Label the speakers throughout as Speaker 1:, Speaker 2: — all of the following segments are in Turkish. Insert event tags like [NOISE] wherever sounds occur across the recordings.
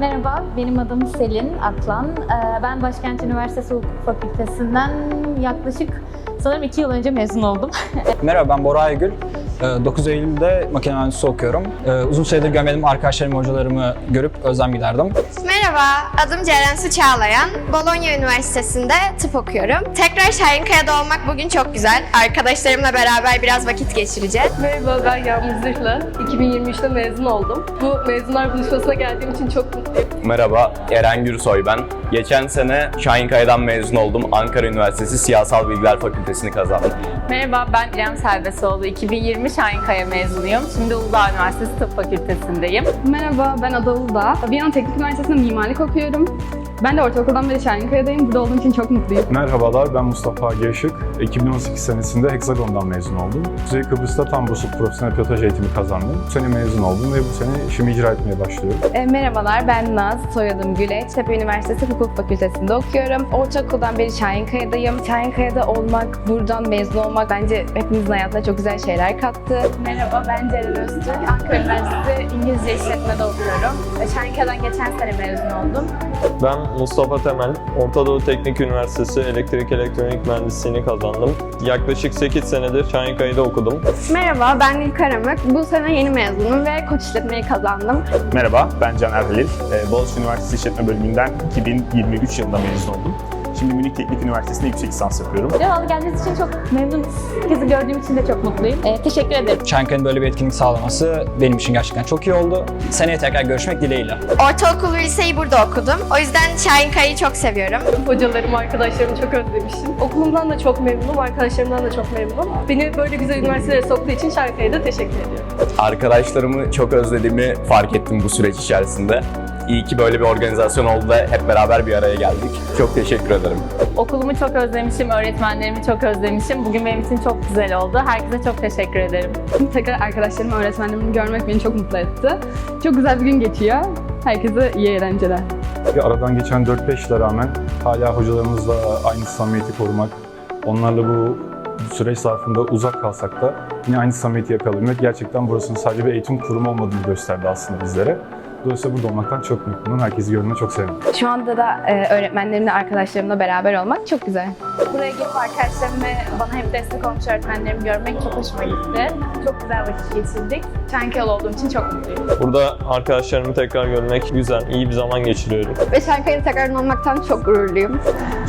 Speaker 1: Merhaba, benim adım Selin Aklan. Ee, Ben Başkent Üniversitesi Hukuk Fakültesinden yaklaşık sanırım iki yıl önce mezun oldum. [LAUGHS]
Speaker 2: Merhaba ben Bora Aygül. Ee, 9 Eylül'de makine mühendisliği okuyorum. Ee, Uzun süredir görmediğim arkadaşlarımı, hocalarımı görüp özlem giderdim.
Speaker 3: Merhaba, adım Ceren Su Çağlayan. Bologna Üniversitesi'nde tıp okuyorum. Tekrar Şahinkaya'da olmak bugün çok güzel. Arkadaşlarımla beraber biraz vakit geçireceğiz.
Speaker 4: Merhaba ben Yağmur Zırhlı. 2023'te mezun oldum. Bu mezunlar buluşmasına geldiğim için çok mutluyum.
Speaker 5: Merhaba, Eren Gürsoy ben. Geçen sene Şahinkaya'dan mezun oldum. Ankara Üniversitesi Siyasal Bilgiler Fakültesini kazandım.
Speaker 6: Merhaba ben İrem Selbesoğlu. 2020 Şahinkaya mezunuyum. Şimdi Uludağ Üniversitesi Tıp Fakültesindeyim.
Speaker 7: Merhaba, ben Ada Uludağ. Viyana Teknik Üniversitesi'nde mimarlık okuyorum. Ben de ortaokuldan beri Şahinkaya'dayım. Burada olduğum için çok mutluyum.
Speaker 8: Merhabalar, ben Mustafa Gerşık. 2018 senesinde Hexagon'dan mezun oldum. Kuzey Kıbrıs'ta tam burslu profesyonel pilotaj eğitimi kazandım. Bu sene mezun oldum ve bu sene işimi icra etmeye başlıyorum.
Speaker 7: E, merhabalar, ben Naz. Soyadım Güleç. Tepe Üniversitesi Hukuk Fakültesi'nde okuyorum. Ortaokuldan beri Şahinkaya'dayım. Şahinkaya'da olmak, buradan mezun olmak bence hepimizin hayatına çok güzel şeyler kattı.
Speaker 6: Merhaba ben Ceren Öztürk. Ankara Üniversitesi İngilizce İşletme'de okuyorum. Şahinkaya'dan geçen sene mezun oldum.
Speaker 9: Ben Mustafa Temel, Orta Doğu Teknik Üniversitesi Elektrik Elektronik Mühendisliğini kazandım. Yaklaşık 8 senedir Şahinkaya'da okudum.
Speaker 3: Merhaba, ben Nil Karamık. Bu sene yeni mezunum ve koç işletmeyi kazandım.
Speaker 10: Merhaba, ben Caner Halil. Ee, Boğaziçi Üniversitesi İşletme Bölümünden 2023 yılında mezun oldum. Şimdi Münih Teknik Üniversitesi'nde yüksek lisans yapıyorum.
Speaker 1: Cevalı geldiğiniz için çok memnunuz. Sizi gördüğüm için de çok mutluyum. Ee, teşekkür ederim.
Speaker 2: Şahinkaya'nın böyle bir etkinlik sağlaması benim için gerçekten çok iyi oldu. Seneye tekrar görüşmek dileğiyle.
Speaker 3: Ortaokul ve liseyi burada okudum. O yüzden Şahinkaya'yı çok seviyorum.
Speaker 4: Hocalarımı, arkadaşlarımı çok özlemişim. Okulumdan da çok memnunum, arkadaşlarımdan da çok memnunum. Beni böyle güzel üniversitelere soktuğu için Şahinkaya'ya da teşekkür ediyorum.
Speaker 5: Arkadaşlarımı çok özlediğimi fark ettim bu süreç içerisinde. İyi ki böyle bir organizasyon oldu da hep beraber bir araya geldik. Çok teşekkür ederim.
Speaker 6: Okulumu çok özlemişim, öğretmenlerimi çok özlemişim. Bugün benim için çok güzel oldu. Herkese çok teşekkür ederim. [LAUGHS]
Speaker 7: Tekrar arkadaşlarımı, öğretmenlerimi görmek beni çok mutlu etti. Çok güzel bir gün geçiyor. Herkese iyi eğlenceler.
Speaker 8: Ve aradan geçen 4-5 yıla rağmen hala hocalarımızla aynı samimiyeti korumak, onlarla bu süreç zarfında uzak kalsak da yine aynı samimiyeti yakalayabilmek gerçekten burasının sadece bir eğitim kurumu olmadığını gösterdi aslında bizlere. Dolayısıyla burada olmaktan çok mutluyum. Herkesi görmeye çok sevindim.
Speaker 7: Şu anda da e, öğretmenlerimle, arkadaşlarımla beraber olmak çok güzel.
Speaker 6: Buraya gelip arkadaşlarım ve bana hep destek olmuş öğretmenlerimi görmek çok hoşuma gitti. Çok güzel vakit geçirdik. Şahinkaya'lı olduğum için çok mutluyum.
Speaker 9: Burada arkadaşlarımı tekrar görmek güzel, iyi bir zaman geçiriyorum.
Speaker 3: Ve Şahinkaya'da tekrardan olmaktan çok gururluyum.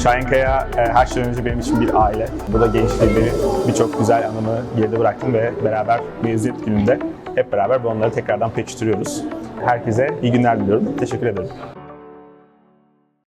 Speaker 10: Şahinkaya e, her şeyden önce benim için bir aile. Burada gençliğimi, birçok güzel anımı geride bıraktım ve beraber mezuniyet gününde hep beraber bu anları tekrardan pekiştiriyoruz. Herkese iyi günler diliyorum. Teşekkür ederim.